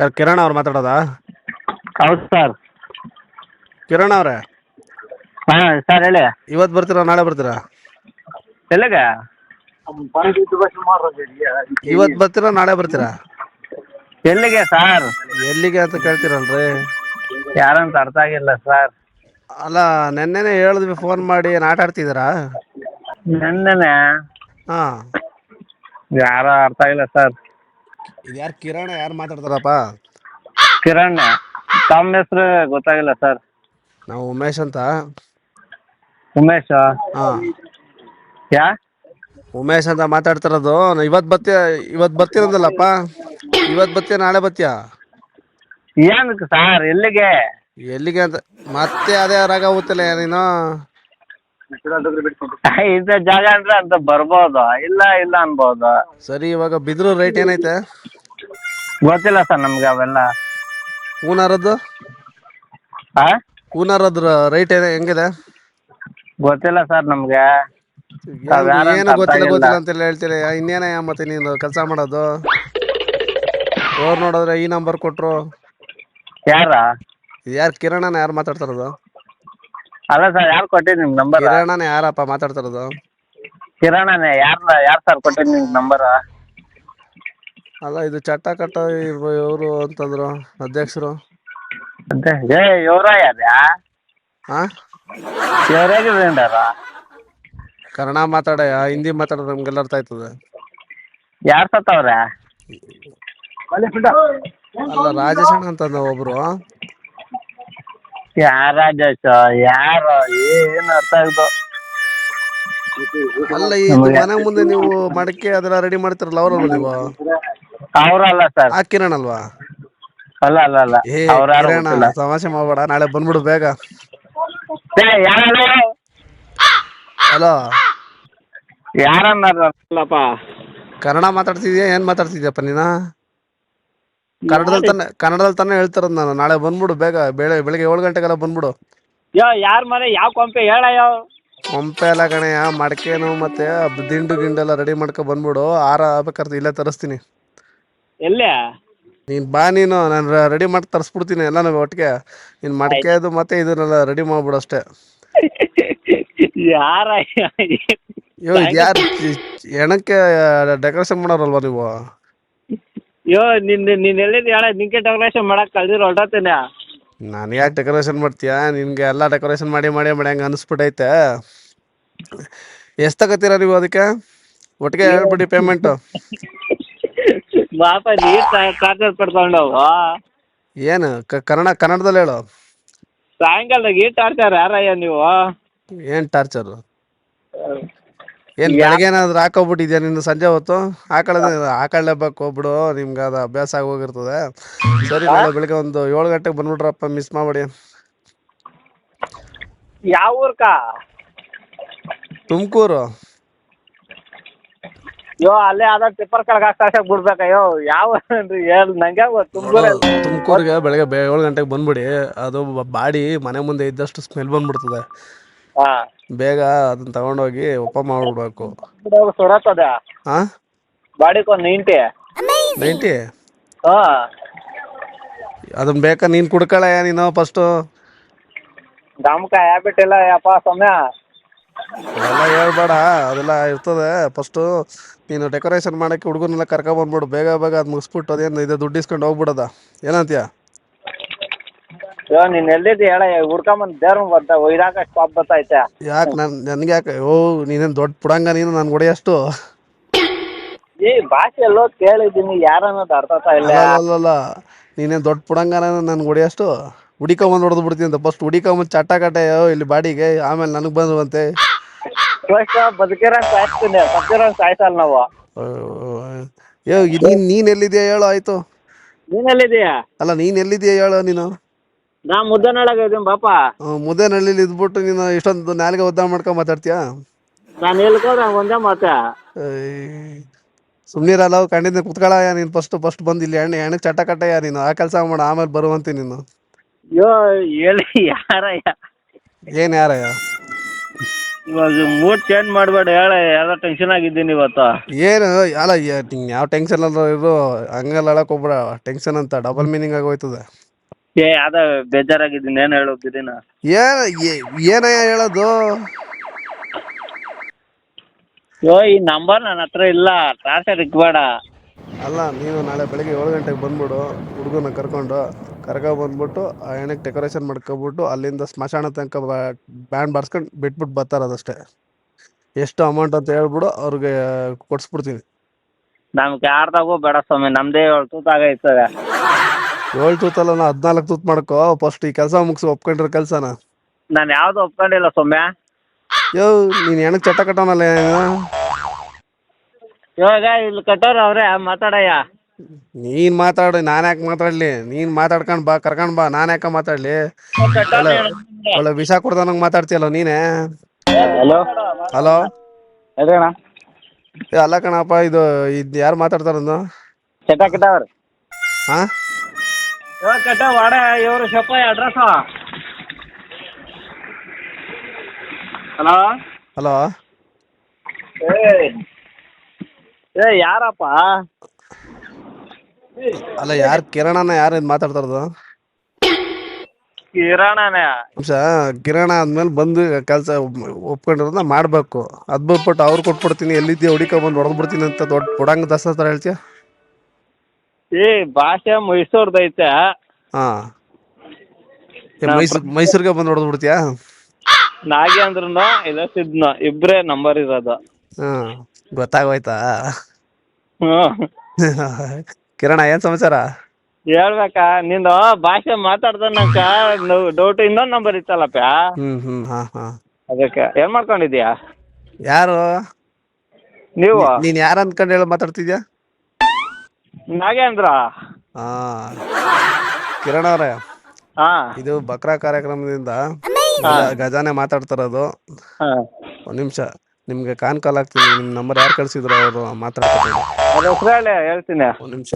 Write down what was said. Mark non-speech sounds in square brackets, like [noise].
ಯಾರು ಕಿರಣ್ ಅವ್ರು ಮಾತಾಡೋದಾ? ಹೌದು ಸರ್. ಕಿರಣ್ ಅವ್ರೆ? ಹಾಂ ಸರ್ ಹೇಳಿ. ಇವತ್ತು ಬರ್ತೀರಾ ನಾಳೆ ಬರ್ತೀರಾ? ಎಲ್ಲಿಗೆ? ಇವತ್ತು ಬರ್ತೀರಾ ನಾಳೆ ಬರ್ತೀರಾ? ಎಲ್ಲಿಗೆ ಸರ್? ಎಲ್ಲಿಗೆ ಅಂತ ಕೇಳ್ತೀರಲ್ರಿ? ಯಾರಂತ ಅರ್ಥ ಆಗಿಲ್ಲ ಸರ್. ಅಲ್ಲ ನೆನ್ನೆನೆ ಹೇಳಿದ್ವಿ ಫೋನ್ ಮಾಡಿ ಏನ್ ಆಟ ಆಡ್ತಿದ್ದೀರಾ? ನೆನ್ನೆನೆ? ಹಾಂ. ಯಾರೋ ಅರ್ಥ ಆಗಿಲ್ಲ ಸರ್. ಇದು ಯಾರು ಕಿರಣ ಯಾರು ಮಾತಾಡ್ತಾರಪ್ಪ? ಕಿರಣ್. ತಮ್ಮ ಹೆಸರು ಗೊತ್ತಾಗಿಲ್ಲ ಸರ್. ನಾವು ಉಮೇಶ್ ಅಂತ. ಉಮೇಶ? ಹಾಂ. ಯಾ? ಉಮೇಶ್ ಅಂತ ಮಾತಾಡ್ತಿರೋದು. ಇವತ್ ಬತ್ತಿಯ ಇವತ್ ಬರ್ತಿರೋದಲ್ಲಪ್ಪ ಇವತ್ ಬತ್ತಿಯ ನಾಳೆ ಬತ್ತೀಯಾ ಏನಕ್ಕೆ ಸರ್ ಎಲ್ಲಿಗೆ? ಎಲ್ಲಿಗೆ ಅಂತ? ಮತ್ತೆ ಅದೇ ರಾಗ ಹೋಗ್ತಿಲ್ಲ ನೀನು? [laughs] ಇಂಥ ಜಾಗ ಅಂದ್ರೆ ಅಂತ ಬರ್ಬೋದು. ಇಲ್ಲ ಇಲ್ಲ ಅನ್ಬೋದು. ಸರಿ ಇವಾಗ ಬಿದ್ರು ರೇಟ್ ಏನೈತೆ? ಗೊತ್ತಿಲ್ಲ ಸರ್ ನಮ್ಗೆ ಅವೆಲ್ಲ. ಹೂನಾರದ್ದು? ಆ? ಕೂನಾರದ್ರ ರೈಟ್ ಏನ ಹೆಂಗಿದೆ? ಗೊತ್ತಿಲ್ಲ ಸರ್ ನಮ್ಗೆ. ಏನು ಗೊತ್ತಿಲ್ಲ ಅರ್ಥ ಗೊತ್ತಿಲ್ಲ ಅಂತ ಅಂತೆಲ್ಲ ಹೇಳ್ತೀರಿ. ಇನ್ನೇನ ಮತ್ತೆ ನೀನು ಕೆಲಸ ಮಾಡೋದು? ಅವ್ರು ನೋಡಿದ್ರೆ ಈ ನಂಬರ್ ಕೊಟ್ರು. ಯಾರ? ಯಾರು ಕಿರಣನ ಯಾರು ಮಾತಾಡ್ತಾರದು ಅಲ್ಲ ಸರ್ ಯಾರು ಕೊಟ್ಟಿದ್ದು ನಿಮ್ ನಂಬರ್ ಕಿರಣನ ಯಾರಪ್ಪ ಮಾತಾಡ್ತಾರದು? ಕಿರಣನೇ ಯಾರ ಯಾರು ಸರ್ ಕೊಟ್ಟಿದ್ದು ನಿಮ್ ನಂಬರ್ ಅಲ್ಲ ಇದು ಚಟ್ಟ ಕಟ್ಟ ಇವರು ಅಂತಂದ್ರು ಅಧ್ಯಕ್ಷರು. ಏ ಇವ್ರ ಯಾರ್ಯಾ ಹಾ ಇವ್ರೇಗಿದ್ದಾರ ಕನ್ನಡ ಮಾತಾಡ ಹಿಂದಿ ಮಾತಾಡೋದು ನಮ್ಗೆಲ್ಲ ಅರ್ಥ ಆಯ್ತದೆ. ಯಾರ್ ಸತ್ತವ್ರೆ? ಅಲ್ಲ ರಾಜೇಶ್ ಅಣ್ಣ ಅಂತಂದ ಒಬ್ರು. ಯಾರ ರಾಜೇಶ್ ಯಾರು? ಏನ್ ಅರ್ಥ ಆಗ್ದು? ಅಲ್ಲ ಈ ಮನೆ ಮುಂದೆ ನೀವು ಮಡಕೆ ಅದೆಲ್ಲ ರೆಡಿ ಮಾಡ್ತಿರಲ್ಲ ಅವ್ರಲ್ಲ ನೀವು? ಅವ್ರಲ್ಲ ಸರ್ ಆ ಕಿರಣ್ ಅಲ್ವಾ? ಅಲ್ಲ ಅಲ್ಲ ಅಲ್ಲ. ಏ ಅವ್ರ ಸಮಸ್ಯೆ ಕಿರಣ ಗೊತ್ತಿಲ್ಲ. ತಮಾಷೆ ಮಾಡ್ಬೇಡ ನಾಳೆ ಬಂದ್ಬಿಡು ಬೇಗ. ಏ, ಯಾರು ಹಲೋ? ಯಾರ ಕನ್ನಡ ಮಾತಾಡ್ತಿದ್ಯಾ ಏನ್ ಮಾತಾಡ್ತಿದ್ಯಪ್ಪ ನೀನ? ಕನ್ನಡದಲ್ಲಿ ತಾನೆ ಕನ್ನಡದಲ್ಲಿ ತಾನೇ ಹೇಳ್ತಾರದ್ ನಾನು. ನಾಳೆ ಬಂದ್ಬಿಡು ಬೇಗ ಬೆಳೆ ಬೆಳಿಗ್ಗೆ ಏಳು ಗಂಟೆಗೆಲ್ಲ ಬಂದ್ಬಿಡು. ಯೋ ಯಾರ ಮನೆ? ಯಾವ ಕೊಂಪೆ? ಹೇಳಯ್ಯೋ ಕೊಂಪೆ ಎಲ್ಲ ಕಣಯ್ಯ ಮಡಕೇನು ಮತ್ತೆ ದಿಂಡು ಗಿಂಡೆಲ್ಲ ರೆಡಿ ಮಾಡ್ಕೊ ಬಂದ್ಬಿಡು. ಆರ ಬೇಕಾದ್ರೆ ಇಲ್ಲೇ ತರಿಸ್ತೀನಿ. ಎಲ್ಲೇ? ನೀನ್ ಬಾ ನೀನು ನಾನು ರೆಡಿ ಮಾಡಿ ತರಿಸ್ಬಿಡ್ತೀನಿ ಎಲ್ಲಾನು ಒಟ್ಟಿಗೆ. ನೀನ್ ಮಡಕೆದು ಮತ್ತೆ ಇದನ್ನೆಲ್ಲ ರೆಡಿ ಮಾಡ್ಬಿಡು ಅಷ್ಟೇ. ಯಾರ ಯೋ ಯಾರು ಹೆಣಕ್ಕೆ ಡೆಕೋರೇಷನ್ ಮಾಡೋರಲ್ವಾ ನೀವು? ಯೋ ನಿನ್ ನೀನು ಎಲ್ಲಿದ್ ಹೇಳ? ನಿಂಗೆ ಡೆಕೋರೇಷನ್ ಮಾಡಕ್ ಕಳ್ದಿರ ಹೊರಟತೀನಿ ನಾನು ಯಾಕೆ ಡೆಕೋರೇಷನ್ ಮಾಡ್ತೀಯಾ? ನಿನ್ಗೆ ಎಲ್ಲ ಡೆಕೋರೇಷನ್ ಮಾಡಿ ಮಾಡಿ ಮಾಡಿ ಹಂಗೆ ಅನಿಸ್ಬಿಟ್ಟೈತೆ. ಎಷ್ಟು ತಗೋತೀರಾ ನೀವು ಅದಕ್ಕೆ? ಒಟ್ಟಿಗೆ ಹೇಳ್ಬಿಡಿ ಪೇಮೆಂಟು ಬಾಪ ನೀ ಚಾರ್ಜರ್ ಪಡ್ಕೊಂಡವು ಏನು? ಕ- ಕನ್ನಡ ಕನ್ನಡದಲ್ಲಿ ಹೇಳು. ಸಾಯಂಕಾಲದಾಗ ಈ ಟಾರ್ಚರ್ ಯಾರಯ್ಯ ನೀವು? ಏನು ಟಾರ್ಚರು ಏನು ಬೆಳಗ್ಗೆ ಏನಾದ್ರು ಹಾಕೋಬಿಟ್ಟಿದ್ಯಾ ನಿನ್ನ ಸಂಜೆ ಹೊತ್ತು? ಹಾಕೊಳ್ಳೋದು ಹಾಕೊಳ್ಳೇಬೇಕು ಬಿಡು ನಿಮ್ಗೆ ಅದು ಅಭ್ಯಾಸ ಆಗಿ ಹೋಗಿರ್ತದೆ. ಸರಿ ನಾಳೆ ಬೆಳಿಗ್ಗೆ ಒಂದು ಏಳು ಗಂಟೆಗೆ ಬಂದ್ಬಿಟ್ರಪ್ಪ ಮಿಸ್ ಮಾಡಬೇಡಿ. ಯಾವ ಊರ್ಕ? ತುಮಕೂರು. ಯೋ ಅಲ್ಲೇ ಅದ ಟಿಪ್ಪರ್ ಕೆಳಗೆ ಬಿಡ್ಬೇಕ ಯಾವ ಹೇಳ ನಂಗೆ ತುಮಕೂರು ತುಮಕೂರಿಗೆ ಬೆಳಗ್ಗೆ ಬೆ ಏಳು ಗಂಟೆಗೆ ಬಂದ್ಬಿಡಿ. ಅದು ಬಾಡಿ ಮನೆ ಮುಂದೆ ಇದ್ದಷ್ಟು ಸ್ಮೆಲ್ ಬಂದ್ಬಿಡ್ತದೆ. ಹಾ ಬೇಗ ಅದನ್ನ ತಗೊಂಡೋಗಿ ಒಪ್ಪ ಮಾಡ್ಬಿಡ್ಬೇಕು. ಸುಡತ್ತದ ಹಾಂ ನೈಂಟಿ. ನೈಂಟಿ? ಹಾ. ಅದನ್ನ ಬೇಕಾ ನೀನು ಫಸ್ಟ್ ನೀನು ಫಸ್ಟು ಹ್ಯಾಬಿಟ್ ಇಲ್ಲ ಯಪ್ಪ ಸೌಮ್ಯ ಎಲ್ಲ ಹೇಳ್ಬೇಡ ಅದೆಲ್ಲ ಇರ್ತದೆ. ಫಸ್ಟ್ ನೀನು ಡೆಕೋರೇಷನ್ ಮಾಡೋಕ್ಕೆ ಹುಡುಗನೆಲ್ಲ ಕರ್ಕೊಂಬಂದ್ಬಿಡು ಬೇಗ ಬೇಗ ಅದು ಮುಗಿಸ್ಬಿಟ್ಟು ಅದೇನು ಇದೆ ದುಡ್ಡು ಇಸ್ಕೊಂಡು ಹೋಗ್ಬಿಡೋದ. ಏನಂತೀಯ? ಯೋ ನೀನ್ ಎಲ್ಲಿದ್ದಿ ಹೇಳ ಹುಡ್ಕೊಂಬಂದ್ ದೇವ್ರ ಬರ್ತಾ ಒಯ್ದಾಕ ಸ್ಟಾಪ್ ಬರ್ತೈತೆ. ಯಾಕೆ ನನ್ ನನಗೆ ಯಾಕ ಓ ನೀನೇನ್ ದೊಡ್ಡ ಪುಡಂಗ ನೀನು ನಾನು ಹೊಡೆಯಷ್ಟು ಈ ಭಾಷೆ ಎಲ್ಲೋ ಕೇಳಿದ್ದೀನಿ ಯಾರನ್ನೋದು ಅರ್ಥ ಇಲ್ಲ. ನೀನೇನ್ ನೀನೇನು ದೊಡ್ಡ ಪುಡಂಗನ ನನ್ಗೆ ಹೊಡೆಯಷ್ಟು ಹುಡಿಕೊಂಬಂದು ಹೊಡೆದು ಬಿಡ್ತೀನಿ ಅಂತ ಫಸ್ಟ್ ಹುಡಿಕೊಂಬಂದು ಚಟ್ಟ ಕಟ್ಟೆ ಇಲ್ಲಿ ಬಾಡಿಗೆ ಆಮೇಲೆ ನನಗೆ ಬಂದ್ ಫಸ್ಟ್ ಬದುಕಿರೋ ಸಾಯ್ತೀನಿ ಸಾಯಿಸಲ್ಲ ನಾವು. ಏ ನೀನ್ ನೀನು ಎಲ್ಲಿದೆಯಾ ಹೇಳು ಆಯ್ತು. ನೀನ್ ಎಲ್ಲಿದ್ಯಾ? ಅಲ್ಲ ನೀನ್ ಎಲ್ಲಿದ್ಯಾ ಹೇಳು ನೀನು? ನಾ ಮುದ್ದನೊಳಗೆ ಇದೀನಿ ಬಾಪ. ಮುದ್ದೇನಹಳ್ಳಿಲಿ ಇದ್ಬಿಟ್ಟು ನೀನು ಇಷ್ಟೊಂದು ನಾಲ್ಗೆ ಒದ್ದ ಮಾಡ್ಕೊಂಡು ಮಾತಾಡ್ತೀಯಾ? ನಾನು ಹೇಳ್ಕೋದ್ರೆ ಒಂದೇ ಮಾತೆ. ಸುಮ್ಮನಿರಲ್ಲ ಕಂಡಿದ್ದ ಕುತ್ಕೊಳ್ಳಯ್ಯ ನೀನು ಫಸ್ಟ್ ಫಸ್ಟ್ ಬಂದು ಇಲ್ಲಿ ಎಣ್ಣೆ ಎಣ್ಣೆ ಚಟ ಕಟ್ಟಯ್ಯ ನೀನು? ಆ ಕೆಲಸ ಮಾಡು ಆಮೇಲೆ ಬರುವಂತೆ ನೀನು. ಅಯ್ಯೋ ಹೇಳಿ ಯಾರಯ್ಯ? ಏನು ಯಾರಯ್ಯ? ಇವಾಗ ಮೂಡ್ ಚೇಂಜ್ ಮಾಡಬೇಡ ಹೇಳ ಯಾವ್ದೋ ಟೆನ್ಷನ್ ಆಗಿದ್ದೀನಿ ಇವತ್ತು. ಏನು ಅಲ್ಲ ಯಾವ ಟೆನ್ಷನ್ ಅಲ್ಲ ಇರು ಹಂಗೆಲ್ಲ ಹೇಳಕ್ ಹೋಗ್ಬೇಡ ಟೆನ್ಷನ್ ಅಂತ ಡಬಲ್ ಮೀನಿಂಗ್ ಆಗೋಯ್ತದೆ ಏ ಅದ ಬೇಜಾರಾಗಿದ್ದೀನಿ. ಏನ್ ಹೇಳೋದಿರಿ ಏನ ಏ- ಏನಯ್ಯ ಹೇಳೋದು? ಯೋ ಈ ನಂಬರ್ ನನ್ನ ಹತ್ರ ಇಲ್ಲ. ಟಾರ್ಚರ್ ಇಕ್ಬೇಡ. ಅಲ್ಲ ನೀವು ನಾಳೆ ಬೆಳಗ್ಗೆ ಏಳು ಗಂಟೆಗೆ ಬಂದ್ಬಿಡು. ಹುಡುಗನ ಕರ್ಕೊಂಡು ಕರ್ಕೊ ಬಂದ್ಬಿಟ್ಟು ಆ ಹೆಣ್ಣಕ್ಕೆ ಡೆಕೋರೇಷನ್ ಮಾಡ್ಕೊಬಿಟ್ಟು ಅಲ್ಲಿಂದ ಸ್ಮಶಾನ ತನಕ ಬ್ಯಾಂಡ್ ಬಾರ್ಸ್ಕೊಂಡು ಬಿಟ್ಬಿಟ್ಟು ಬರ್ತಾರೆ ಅದಷ್ಟೇ. ಎಷ್ಟು ಅಮೌಂಟ್ ಅಂತ ಹೇಳ್ಬಿಡು ಅವ್ರಿಗೆ ಕೊಡ್ಸ್ಬಿಡ್ತೀನಿ. ನಮ್ಗೆ ಯಾರ್ದಾಗೂ ಬೇಡ ಸ್ವಾಮಿ. ನಮ್ದೇ ಏಳು ತೂತಾಗೈತದೆ ಏಳು ತೂತಲ್ಲ ನಾ ಹದಿನಾಲ್ಕು ತೂತ್ ಮಾಡ್ಕೋ. ಫಸ್ಟ್ ಈ ಕೆಲಸ ಮುಗಿಸಿ ಒಪ್ಕೊಂಡಿರೋ ಕೆಲಸನ. ನಾನು ಯಾವ್ದು ಒಪ್ಕೊಂಡಿಲ್ಲ ಸೌಮ್ಯ. ಯೋ ನೀನು ಹೆಣ್ಣಕ್ಕೆ ಚಟ ಕಟ್ಟೋನಲ್ಲ ಇವಾಗ ಇಲ್ಲಿ ಕಟ್ಟೋರು ಅವ್ರೆ ಮಾತಾಡಯ್ಯ. ನೀನ್ ಮಾತಾಡು ನಾನು ಯಾಕೆ ಮಾತಾಡ್ಲಿ? ನೀನ್ ಮಾತಾಡ್ಕೊಂಡ್ ಬಾ ಕರ್ಕೊಂಡ್ ಬಾ ನಾನು ಯಾಕೆ ಮಾತಾಡ್ಲಿ? ಒಳ್ಳೆ ಒಳ್ಳೆ ವಿಷ ಕೊಡ್ದಂಗೆ ಮಾತಾಡ್ತೀಯಲ್ಲ ನೀನೇ? ಹಲೋ? ಹಲೋ? ಅಲ್ಲ ಕಣಪ್ಪ ಇದು ಇದು ಯಾರು ಮಾತಾಡ್ತಾರದು? ಕಟ್ಟವ್ರಿ. ಹಾಂ? ಇವಾಗ ಕಟ್ಟ ವಾಡ ಇವರು ಅಡ್ರೆಸ್ ಹಲೋ ಹಲೋ ಏ ಯಾರಪ್ಪ? ಅಲ್ಲ ಯಾರು ಕಿರಣನ ಯಾರು ಇದು ಮಾತಾಡ್ತಾರದು? ಕಿರಣನೇ ಕಿರಣ ಆದ್ಮೇಲೆ ಬಂದು ಕೆಲಸ ಒಪ್ಕೊಂಡಿರೋದನ್ನ ಮಾಡಬೇಕು. ಅದ್ ಬಿಟ್ಬಿಟ್ಟು ಅವ್ರು ಕೊಟ್ಬಿಡ್ತೀನಿ ಎಲ್ಲಿದ್ದೀಯ ಹುಡುಕ ಬಂದು ಹೊಡೆದ್ಬಿಡ್ತೀನಿ ಅಂತ ದೊಡ್ಡ ಕೊಡಂಗ ದಸ ಥರ ಹೇಳ್ತೀಯ? ಏ ಭಾಷೆ ಮೈಸೂರ್ದೈತೆ. ಹಾಂ. ಮೈಸೂರು ಬಂದ್ ಬಂದು ಹೊಡೆದ್ಬಿಡ್ತೀಯಾ ನಾಗೇಂದ್ರನು ಇಲ್ಲ ಸಿದ್ನು. ಇಬ್ರೇ ನಂಬರ್ ಇರೋದು. ಹ್ಮ್ ಗೊತ್ತಾಗೋಯ್ತಾ? ಹ್ಮ್. ಕಿರಣ ಏನ್ ಸಮಾಚಾರ? ಹೇಳ್ಬೇಕಾ ನೀನು ಭಾಷೆ ಮಾತಾಡ್ದ ನಂಗ ಡೌಟ್ ಇನ್ನೊಂದ್ ನಂಬರ್ ಇತ್ತಲ್ಲಪ್ಪ. ಹಾಂ ಹಾಂ. ಅದಕ್ಕೆ ಏನ್ ಮಾಡ್ಕೊಂಡಿದ್ಯಾ ಯಾರು? ನೀವು? ನೀನ್ ಯಾರು ಅಂದ್ಕೊಂಡು ಹೇಳಿ ಮಾತಾಡ್ತಿದ್ಯಾ? ನಾಗೇಂದ್ರ. ಹಾ ಕಿರಣ ಅವರೇ ಹಾ. ಇದು ಬಕ್ರಾ ಕಾರ್ಯಕ್ರಮದಿಂದ ಗಜ- ಗಜಾನೆ ಮಾತಾಡ್ತಾರದು. ಹಾ. ಒಂದು ನಿಮಿಷ ನಿಮ್ಗೆ ಕಾನ್ ಕಾಲ್ ಹಾಕ್ತೀನಿ ನಿಮ್ ನಂಬರ್ ಯಾರು ಕಳ್ಸಿದ್ರು ಅವರು ಮಾತಾಡ್ತಾರೆ ಅದ್ರ ಹೆಸ್ರು ಹೇಳಿ ಹೇಳ್ತೀನಿ. ಒಂದು ನಿಮಿಷ